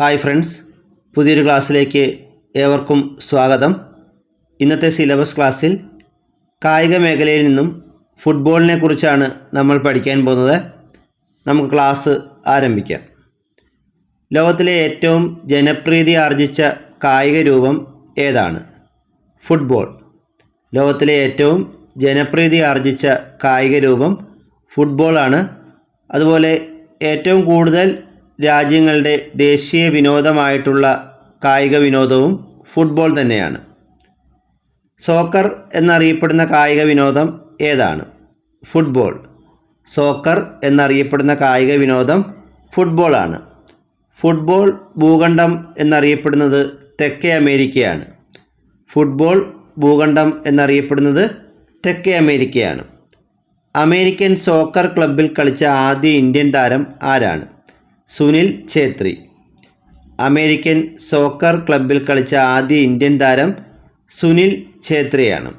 Hi friends പുതിയൊരു ക്ലാസ്സിലേക്ക് ഏവർക്കും സ്വാഗതം. ഇന്നത്തെ സിലബസ് ക്ലാസ്സിൽ കായിക മേഖലയിൽ നിന്നും ഫുട്ബോളിനെ കുറിച്ചാണ് നമ്മൾ പഠിക്കാൻ പോകുന്നത്. നമുക്ക് ക്ലാസ് ആരംഭിക്കാം. ലോകത്തിലെ ഏറ്റവും ജനപ്രീതി ആർജിച്ച കായിക രൂപം ഏതാണ്? ഫുട്ബോൾ. ലോകത്തിലെ ഏറ്റവും ജനപ്രീതി ആർജിച്ച കായിക രൂപം ഫുട്ബോളാണ്. അതുപോലെ ഏറ്റവും കൂടുതൽ രാജ്യങ്ങളുടെ ദേശീയ വിനോദമായിട്ടുള്ള കായിക വിനോദവും ഫുട്ബോൾ തന്നെയാണ്. സോക്കർ എന്നറിയപ്പെടുന്ന കായിക വിനോദം ഏതാണ്? ഫുട്ബോൾ സോക്കർ എന്നറിയപ്പെടുന്ന കായിക വിനോദം ഫുട്ബോളാണ് ഫുട്ബോൾ ഭൂഖണ്ഡം എന്നറിയപ്പെടുന്നത് തെക്കേ അമേരിക്കയാണ്. ഫുട്ബോൾ ഭൂഖണ്ഡം എന്നറിയപ്പെടുന്നത് തെക്കേ അമേരിക്കയാണ്. അമേരിക്കൻ സോക്കർ ക്ലബിൽ കളിച്ച ആദ്യ ഇന്ത്യൻ താരം ആരാണ്? സുനിൽ ഛേത്രി. അമേരിക്കൻ സോക്കർ ക്ലബിൽ കളിച്ച ആദ്യ ഇന്ത്യൻ താരം സുനിൽ ഛേത്രിയാണ്.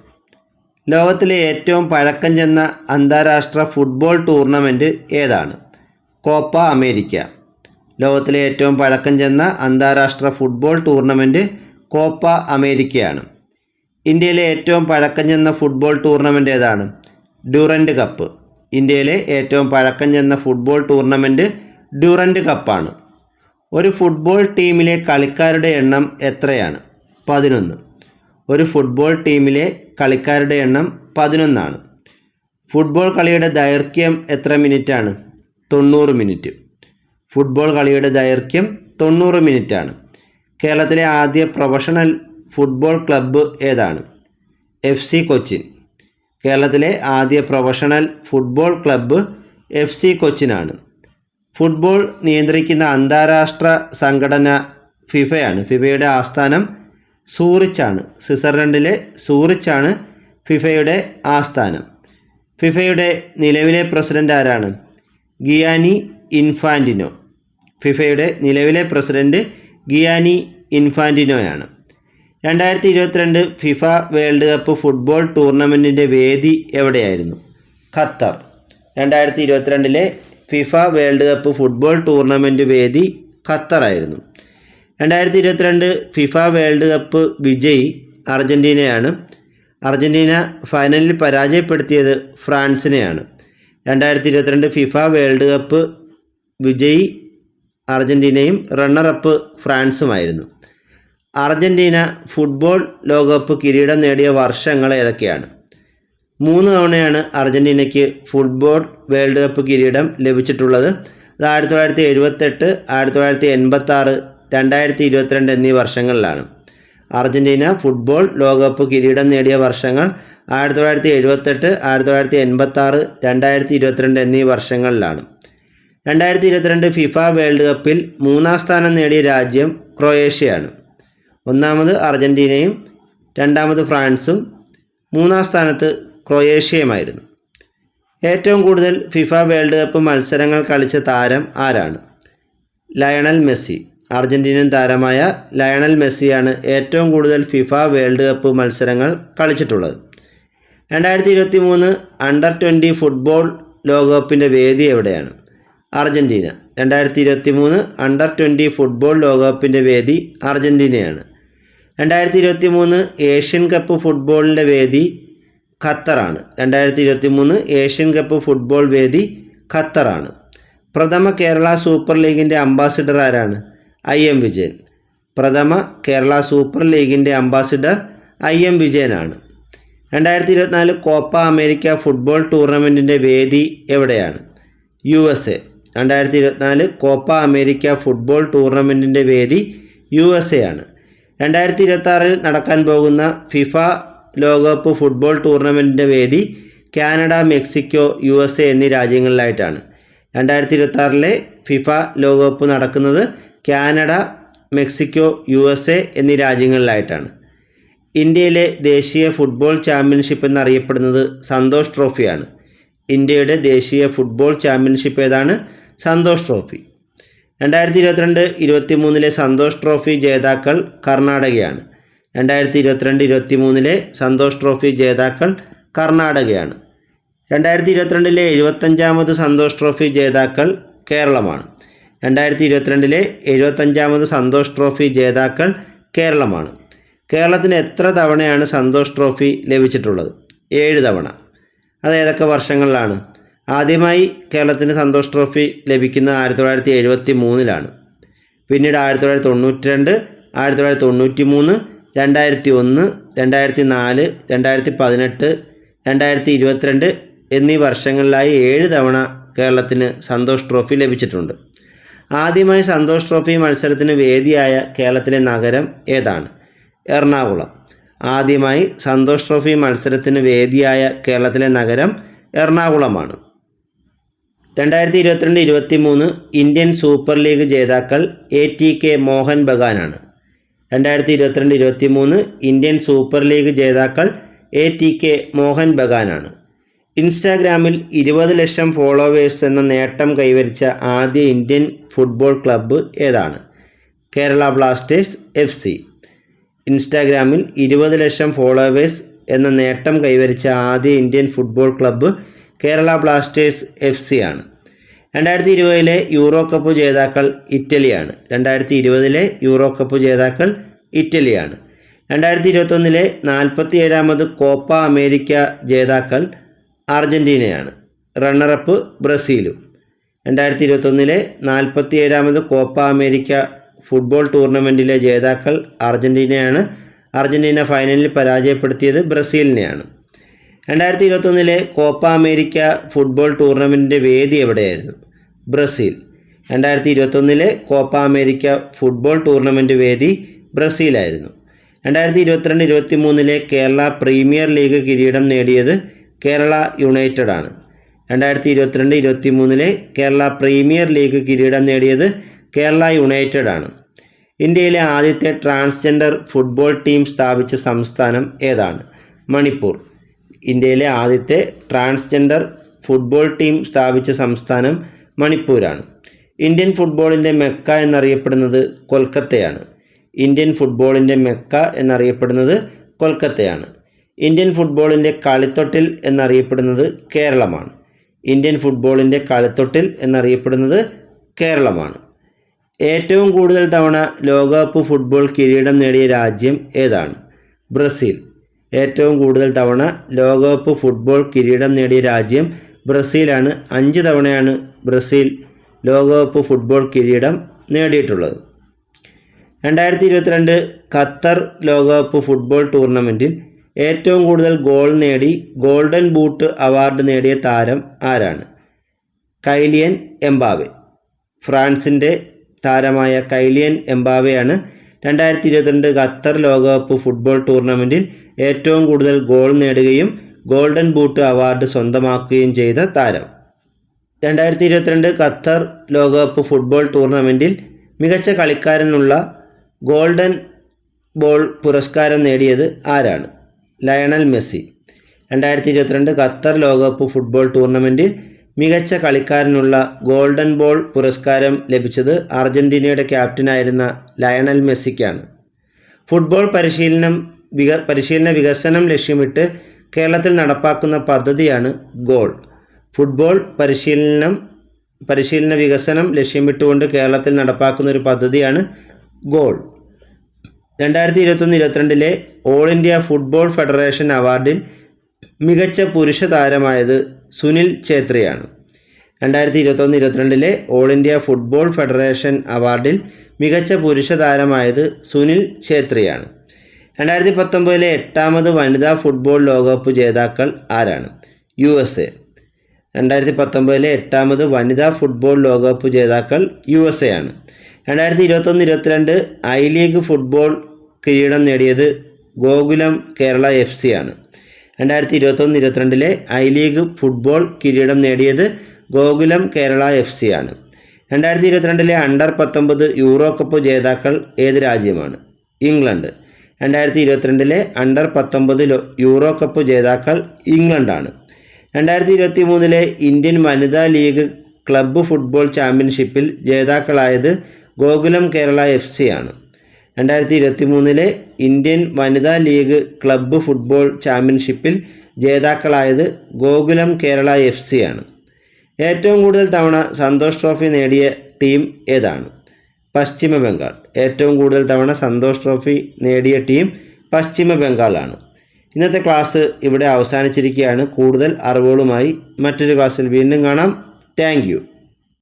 ലോകത്തിലെ ഏറ്റവും പഴക്കം ചെന്ന അന്താരാഷ്ട്ര ഫുട്ബോൾ ടൂർണമെന്റ് ഏതാണ്? Copa America. ലോകത്തിലെ ഏറ്റവും പഴക്കം ചെന്ന അന്താരാഷ്ട്ര ഫുട്ബോൾ ടൂർണമെന്റ് കോപ്പ അമേരിക്കയാണ്. ഇന്ത്യയിലെ ഏറ്റവും പഴക്കം ചെന്ന ഫുട്ബോൾ ടൂർണമെന്റ് ഏതാണ്? Durand cup. ഇന്ത്യയിലെ ഏറ്റവും പഴക്കം ചെന്ന ഫുട്ബോൾ ടൂർണമെന്റ് ഡ്യൂറന്റ് കപ്പാണ്. ഒരു ഫുട്ബോൾ ടീമിലെ കളിക്കാരുടെ എണ്ണം എത്രയാണ്? പതിനൊന്ന്. ഒരു ഫുട്ബോൾ ടീമിലെ കളിക്കാരുടെ എണ്ണം പതിനൊന്നാണ്. ഫുട്ബോൾ കളിയുടെ ദൈർഘ്യം എത്ര മിനിറ്റാണ്? തൊണ്ണൂറ് മിനിറ്റ്. ഫുട്ബോൾ കളിയുടെ ദൈർഘ്യം തൊണ്ണൂറ് മിനിറ്റാണ്. കേരളത്തിലെ ആദ്യ പ്രൊഫഷണൽ ഫുട്ബോൾ ക്ലബ്ബ് ഏതാണ്? F C Cochin. കേരളത്തിലെ ആദ്യ professional football club F C കൊച്ചിനാണ്. Football നിയന്ത്രിക്കുന്ന അന്താരാഷ്ട്ര സംഘടന ഫിഫയാണ്. ഫിഫയുടെ ആസ്ഥാനം സൂറിച്ചാണ്. സ്വിറ്റ്സർലൻഡിലെ സൂറിച്ചാണ് ഫിഫയുടെ ആസ്ഥാനം. ഫിഫയുടെ നിലവിലെ പ്രസിഡന്റ് ആരാണ്? ഗിയാനി ഇൻഫാന്റിനോ ഫിഫയുടെ നിലവിലെ പ്രസിഡന്റ് ഗിയാനി ഇൻഫാന്റിനോയാണ് രണ്ടായിരത്തി ഇരുപത്തിരണ്ട് ഫിഫ വേൾഡ് കപ്പ് ഫുട്ബോൾ ടൂർണമെന്റിന്റെ വേദി എവിടെയായിരുന്നു? ഖത്തർ. രണ്ടായിരത്തി ഇരുപത്തിരണ്ടിലെ FIFA world cup football tournament വേദി ഖത്തറായിരുന്നു. രണ്ടായിരത്തി ഇരുപത്തിരണ്ട് ഫിഫ വേൾഡ് കപ്പ് വിജയി അർജന്റീനയാണ് അർജന്റീന ഫൈനലിൽ പരാജയപ്പെടുത്തിയത് ഫ്രാൻസിനെയാണ്. രണ്ടായിരത്തി ഇരുപത്തിരണ്ട് ഫിഫ വേൾഡ് കപ്പ് വിജയി അർജന്റീനയും റണ്ണറപ്പ് ഫ്രാൻസുമായിരുന്നു. അർജന്റീന ഫുട്ബോൾ ലോകകപ്പ് കിരീടം നേടിയ വർഷങ്ങൾ ഏതൊക്കെയാണ്? മൂന്ന് തവണയാണ് അർജന്റീനയ്ക്ക് ഫുട്ബോൾ വേൾഡ് കപ്പ് കിരീടം ലഭിച്ചിട്ടുള്ളത്. അത് ആയിരത്തി തൊള്ളായിരത്തി എഴുപത്തെട്ട് ആയിരത്തി തൊള്ളായിരത്തി എൺപത്തി ആറ് രണ്ടായിരത്തി ഇരുപത്തിരണ്ട് എന്നീ വർഷങ്ങളിലാണ്. അർജന്റീന ഫുട്ബോൾ ലോകകപ്പ് കിരീടം നേടിയ വർഷങ്ങൾ ആയിരത്തി തൊള്ളായിരത്തി എഴുപത്തെട്ട് ആയിരത്തി തൊള്ളായിരത്തി എൺപത്തി ആറ് രണ്ടായിരത്തി ഇരുപത്തിരണ്ട് എന്നീ വർഷങ്ങളിലാണ്. രണ്ടായിരത്തി ഇരുപത്തിരണ്ട് ഫിഫ വേൾഡ് കപ്പിൽ മൂന്നാം സ്ഥാനം നേടിയ രാജ്യം ക്രൊയേഷ്യയാണ്. ഒന്നാമത് അർജന്റീനയും രണ്ടാമത് ഫ്രാൻസും മൂന്നാം സ്ഥാനത്ത് ക്രൊയേഷ്യയുമായിരുന്നു. ഏറ്റവും കൂടുതൽ ഫിഫ വേൾഡ് കപ്പ് മത്സരങ്ങൾ കളിച്ച താരം ആരാണ്? Lionel Messi. അർജന്റീനൻ താരമായ ലയണൽ മെസ്സിയാണ് ഏറ്റവും കൂടുതൽ ഫിഫ വേൾഡ് കപ്പ് മത്സരങ്ങൾ കളിച്ചിട്ടുള്ളത്. രണ്ടായിരത്തി ഇരുപത്തി മൂന്ന് അണ്ടർ ട്വന്റി ഫുട്ബോൾ ലോകകപ്പിന്റെ വേദി എവിടെയാണ്? അർജന്റീന രണ്ടായിരത്തി ഇരുപത്തി മൂന്ന് അണ്ടർ ട്വന്റി ഫുട്ബോൾ ലോകകപ്പിന്റെ വേദി അർജന്റീനയാണ് രണ്ടായിരത്തി ഇരുപത്തി മൂന്ന് ഏഷ്യൻ കപ്പ് ഫുട്ബോളിന്റെ വേദി ഖത്തറാണ്. രണ്ടായിരത്തി ഇരുപത്തി മൂന്ന് ഏഷ്യൻ കപ്പ് ഫുട്ബോൾ വേദി ഖത്തറാണ്. പ്രഥമ കേരള സൂപ്പർ ലീഗിന്റെ അംബാസിഡർ ആരാണ്? I M Vijayan. പ്രഥമ കേരള സൂപ്പർ ലീഗിന്റെ അംബാസിഡർ ഐ എം വിജയനാണ്. രണ്ടായിരത്തി ഇരുപത്തിനാല് കോപ്പ അമേരിക്ക ഫുട്ബോൾ ടൂർണമെന്റിന്റെ വേദി എവിടെയാണ്? U S A. രണ്ടായിരത്തി ഇരുപത്തിനാല് കോപ്പ അമേരിക്ക ഫുട്ബോൾ ടൂർണമെന്റിന്റെ വേദി യു എസ് എ ആണ്. രണ്ടായിരത്തി ഇരുപത്തി നടക്കാൻ പോകുന്ന ഫിഫ ലോകകപ്പ് ഫുട്ബോൾ ടൂർണമെന്റിന്റെ വേദി Canada Mexico U S A എന്നീ രാജ്യങ്ങളിലായിട്ടാണ്. രണ്ടായിരത്തി ഇരുപത്തി ഫിഫ ലോകകപ്പ് നടക്കുന്നത് Canada Mexico U S A എന്നീ രാജ്യങ്ങളിലായിട്ടാണ്. ഇന്ത്യയിലെ ദേശീയ ഫുട്ബോൾ ചാമ്പ്യൻഷിപ്പ് എന്നറിയപ്പെടുന്നത് സന്തോഷ് ട്രോഫിയാണ്. ഇന്ത്യയുടെ ദേശീയ ഫുട്ബോൾ ചാമ്പ്യൻഷിപ്പ് ഏതാണ്? സന്തോഷ് ട്രോഫി. രണ്ടായിരത്തി ഇരുപത്തിരണ്ട് ഇരുപത്തി മൂന്നിലെ സന്തോഷ് ട്രോഫി ജേതാക്കൾ കർണാടകയാണ്. രണ്ടായിരത്തി ഇരുപത്തിരണ്ട് ഇരുപത്തി മൂന്നിലെ സന്തോഷ് ട്രോഫി ജേതാക്കൾ കർണാടകയാണ്. രണ്ടായിരത്തി ഇരുപത്തിരണ്ടിലെ എഴുപത്തഞ്ചാമത് സന്തോഷ് ട്രോഫി ജേതാക്കൾ കേരളമാണ്. രണ്ടായിരത്തി ഇരുപത്തിരണ്ടിലെ എഴുപത്തഞ്ചാമത് സന്തോഷ് ട്രോഫി ജേതാക്കൾ കേരളമാണ്. കേരളത്തിന് എത്ര തവണയാണ് സന്തോഷ് ട്രോഫി ലഭിച്ചിട്ടുള്ളത്? ഏഴ് തവണ. അത് ഏതൊക്കെ വർഷങ്ങളിലാണ്? ആദ്യമായി കേരളത്തിന് സന്തോഷ് ട്രോഫി ലഭിക്കുന്നത് ആയിരത്തി തൊള്ളായിരത്തി എഴുപത്തി മൂന്നിലാണ് പിന്നീട് ആയിരത്തി തൊള്ളായിരത്തി തൊണ്ണൂറ്റി രണ്ട് ആയിരത്തി തൊള്ളായിരത്തി തൊണ്ണൂറ്റി മൂന്ന് രണ്ടായിരത്തി ഒന്ന് രണ്ടായിരത്തി നാല് രണ്ടായിരത്തി പതിനെട്ട് രണ്ടായിരത്തി ഇരുപത്തിരണ്ട് എന്നീ വർഷങ്ങളിലായി ഏഴ് തവണ കേരളത്തിന് സന്തോഷ് ട്രോഫി ലഭിച്ചിട്ടുണ്ട്. ആദ്യമായി സന്തോഷ് ട്രോഫി മത്സരത്തിന് വേദിയായ കേരളത്തിലെ നഗരം ഏതാണ്? എറണാകുളം. ആദ്യമായി സന്തോഷ് ട്രോഫി മത്സരത്തിന് വേദിയായ കേരളത്തിലെ നഗരം എറണാകുളമാണ്. രണ്ടായിരത്തി ഇരുപത്തിരണ്ട് ഇരുപത്തി മൂന്ന് ഇന്ത്യൻ സൂപ്പർ ലീഗ് ജേതാക്കൾ എ ടി കെ മോഹൻ ബഗാനാണ്. രണ്ടായിരത്തി ഇരുപത്തിരണ്ട് ഇരുപത്തി മൂന്ന് ഇന്ത്യൻ സൂപ്പർ ലീഗ് ജേതാക്കൾ എ ടി കെ മോഹൻ ബഗാനാണ്. ഇൻസ്റ്റാഗ്രാമിൽ ഇരുപത് ലക്ഷം ഫോളോവേഴ്സ് എന്ന നേട്ടം കൈവരിച്ച ആദ്യ ഇന്ത്യൻ ഫുട്ബോൾ ക്ലബ്ബ് ഏതാണ്? Kerala blasters F C. ഇൻസ്റ്റാഗ്രാമിൽ ഇരുപത് ലക്ഷം ഫോളോവേഴ്സ് എന്ന നേട്ടം കൈവരിച്ച ആദ്യ Indian football club Kerala blasters F C ആണ്. രണ്ടായിരത്തി ഇരുപതിലെ യൂറോ കപ്പ് ജേതാക്കൾ ഇറ്റലിയാണ്. രണ്ടായിരത്തി ഇരുപതിലെ യൂറോ കപ്പ് ജേതാക്കൾ ഇറ്റലിയാണ്. രണ്ടായിരത്തി ഇരുപത്തൊന്നിലെ നാൽപ്പത്തി ഏഴാമത് കോപ്പ അമേരിക്ക ജേതാക്കൾ അർജന്റീനയാണ് റണ്ണറപ്പ് ബ്രസീലും. രണ്ടായിരത്തി ഇരുപത്തൊന്നിലെ നാൽപ്പത്തി ഏഴാമത് കോപ്പ അമേരിക്ക ഫുട്ബോൾ ടൂർണമെന്റിലെ ജേതാക്കൾ അർജന്റീനയാണ് അർജന്റീന ഫൈനലിൽ പരാജയപ്പെടുത്തിയത് ബ്രസീലിനെയാണ്. രണ്ടായിരത്തി ഇരുപത്തൊന്നിലെ കോപ്പ അമേരിക്ക ഫുട്ബോൾ ടൂർണമെന്റിന്റെ വേദി എവിടെയായിരുന്നു? ബ്രസീൽ. രണ്ടായിരത്തി ഇരുപത്തൊന്നിലെ കോപ്പ അമേരിക്ക ഫുട്ബോൾ ടൂർണമെന്റ് വേദി ബ്രസീലായിരുന്നു. രണ്ടായിരത്തി ഇരുപത്തിരണ്ട് ഇരുപത്തി മൂന്നിലെ കേരള പ്രീമിയർ ലീഗ് കിരീടം നേടിയത് കേരള യുണൈറ്റഡ് ആണ് രണ്ടായിരത്തി ഇരുപത്തിരണ്ട് ഇരുപത്തി മൂന്നിലെ കേരള പ്രീമിയർ ലീഗ് കിരീടം നേടിയത് കേരള യുണൈറ്റഡ് ആണ് ഇന്ത്യയിലെ ആദ്യത്തെ ട്രാൻസ്ജെൻഡർ ഫുട്ബോൾ ടീം സ്ഥാപിച്ച സംസ്ഥാനം ഏതാണ്? മണിപ്പൂർ. ഇന്ത്യയിലെ ആദ്യത്തെ ട്രാൻസ്ജെൻഡർ ഫുട്ബോൾ ടീം സ്ഥാപിച്ച സംസ്ഥാനം മണിപ്പൂരാണ്. ഇന്ത്യൻ ഫുട്ബോളിന്റെ മെക്ക എന്നറിയപ്പെടുന്നത് കൊൽക്കത്തയാണ്. ഇന്ത്യൻ ഫുട്ബോളിന്റെ മെക്ക എന്നറിയപ്പെടുന്നത് കൊൽക്കത്തയാണ്. ഇന്ത്യൻ ഫുട്ബോളിന്റെ കളിത്തൊട്ടിൽ എന്നറിയപ്പെടുന്നത് കേരളമാണ്. ഇന്ത്യൻ ഫുട്ബോളിന്റെ കളിത്തൊട്ടിൽ എന്നറിയപ്പെടുന്നത് കേരളമാണ്. ഏറ്റവും കൂടുതൽ തവണ ലോകകപ്പ് ഫുട്ബോൾ കിരീടം നേടിയ രാജ്യം ഏതാണ്? ബ്രസീൽ. ഏറ്റവും കൂടുതൽ തവണ ലോകകപ്പ് ഫുട്ബോൾ കിരീടം നേടിയ രാജ്യം ബ്രസീലാണ്. അഞ്ച് തവണയാണ് ബ്രസീൽ ലോകകപ്പ് ഫുട്ബോൾ കിരീടം നേടിയിട്ടുള്ളത്. രണ്ടായിരത്തി ഇരുപത്തിരണ്ട് ഖത്തർ ലോകകപ്പ് ഫുട്ബോൾ ടൂർണമെന്റിൽ ഏറ്റവും കൂടുതൽ ഗോൾ നേടി ഗോൾഡൻ ബൂട്ട് അവാർഡ് നേടിയ താരം ആരാണ്? Kylian Mbappe. ഫ്രാൻസിന്റെ താരമായ കൈലിയൻ എംബാവെയാണ് രണ്ടായിരത്തി ഇരുപത്തിരണ്ട് ഖത്തർ ലോകകപ്പ് ഫുട്ബോൾ ടൂർണമെന്റിൽ ഏറ്റവും കൂടുതൽ ഗോൾ നേടുകയും ഗോൾഡൻ ബൂട്ട് അവാർഡ് സ്വന്തമാക്കുകയും ചെയ്ത താരം. രണ്ടായിരത്തി ഇരുപത്തിരണ്ട് ഖത്തർ ലോകകപ്പ് ഫുട്ബോൾ ടൂർണമെന്റിൽ മികച്ച കളിക്കാരനുള്ള ഗോൾഡൻ ബോൾ പുരസ്കാരം നേടിയത് ആരാണ്? Lionel Messi. രണ്ടായിരത്തി ഇരുപത്തിരണ്ട് ഖത്തർ ലോകകപ്പ് ഫുട്ബോൾ ടൂർണമെന്റിൽ മികച്ച കളിക്കാരനുള്ള ഗോൾഡൻ ബോൾ പുരസ്കാരം ലഭിച്ചത് അർജന്റീനയുടെ ക്യാപ്റ്റനായിരുന്ന ലയണൽ മെസ്സിക്കാണ്. ഫുട്ബോൾ പരിശീലനം വിക പരിശീലന വികസനം ലക്ഷ്യമിട്ട് കേരളത്തിൽ നടപ്പാക്കുന്ന പദ്ധതിയാണ് ഗോൾ. ഫുട്ബോൾ പരിശീലനം പരിശീലന വികസനം ലക്ഷ്യമിട്ടുകൊണ്ട് കേരളത്തിൽ നടപ്പാക്കുന്ന ഒരു പദ്ധതിയാണ് ഗോൾ. രണ്ടായിരത്തി ഇരുപത്തൊന്ന് ഇരുപത്തിരണ്ടിലെ ഓൾ ഇന്ത്യ ഫുട്ബോൾ ഫെഡറേഷൻ അവാർഡിൽ മികച്ച പുരുഷ താരമായത് സുനിൽ ഛേത്രിയാണ്. രണ്ടായിരത്തി ഇരുപത്തൊന്ന് ഇരുപത്തിരണ്ടിലെ ഓൾ ഇന്ത്യ ഫുട്ബോൾ ഫെഡറേഷൻ അവാർഡിൽ മികച്ച പുരുഷ താരമായത് സുനിൽ ഛേത്രിയാണ്. രണ്ടായിരത്തി പത്തൊമ്പതിലെ എട്ടാമത് വനിതാ ഫുട്ബോൾ ലോകകപ്പ് ജേതാക്കൾ ആരാണ്? U S A. രണ്ടായിരത്തി പത്തൊമ്പതിലെ എട്ടാമത് വനിതാ ഫുട്ബോൾ ലോകകപ്പ് ജേതാക്കൾ യു എസ് എ ആണ്. രണ്ടായിരത്തി ഇരുപത്തൊന്ന് ഇരുപത്തിരണ്ട് ഐ ലീഗ് ഫുട്ബോൾ കിരീടം നേടിയത് ഗോകുലം കേരള എഫ് സി ആണ്. രണ്ടായിരത്തി ഇരുപത്തൊന്ന് ഇരുപത്തിരണ്ടിലെ ഐ ലീഗ് ഫുട്ബോൾ കിരീടം നേടിയത് ഗോകുലം കേരള എഫ് സി ആണ്. രണ്ടായിരത്തി ഇരുപത്തിരണ്ടിലെ അണ്ടർ പത്തൊമ്പത് യൂറോ കപ്പ് ജേതാക്കൾ ഏത് രാജ്യമാണ്? ഇംഗ്ലണ്ട്. രണ്ടായിരത്തി ഇരുപത്തിരണ്ടിലെ അണ്ടർ പത്തൊമ്പത് യൂറോ കപ്പ് ജേതാക്കൾ ഇംഗ്ലണ്ടാണ് രണ്ടായിരത്തി ഇരുപത്തി മൂന്നിലെ ഇന്ത്യൻ വനിതാ ലീഗ് ക്ലബ്ബ് ഫുട്ബോൾ ചാമ്പ്യൻഷിപ്പിൽ ജേതാക്കളായത് ഗോകുലം കേരള എഫ് സി ആണ്. രണ്ടായിരത്തി ഇരുപത്തി മൂന്നിലെ ഇന്ത്യൻ വനിതാ ലീഗ് ക്ലബ്ബ് ഫുട്ബോൾ ചാമ്പ്യൻഷിപ്പിൽ ജേതാക്കളായത് ഗോകുലം കേരള എഫ് സി ആണ്. ഏറ്റവും കൂടുതൽ തവണ സന്തോഷ് ട്രോഫി നേടിയ ടീം ഏതാണ്? പശ്ചിമ ബംഗാൾ. ഏറ്റവും കൂടുതൽ തവണ സന്തോഷ് ട്രോഫി നേടിയ ടീം പശ്ചിമ ബംഗാളാണ് ഇന്നത്തെ ക്ലാസ് ഇവിടെ അവസാനിച്ചിരിക്കുകയാണ്. കൂടുതൽ അറിവുകളുമായി മറ്റൊരു ക്ലാസ്സിൽ വീണ്ടും കാണാം. താങ്ക്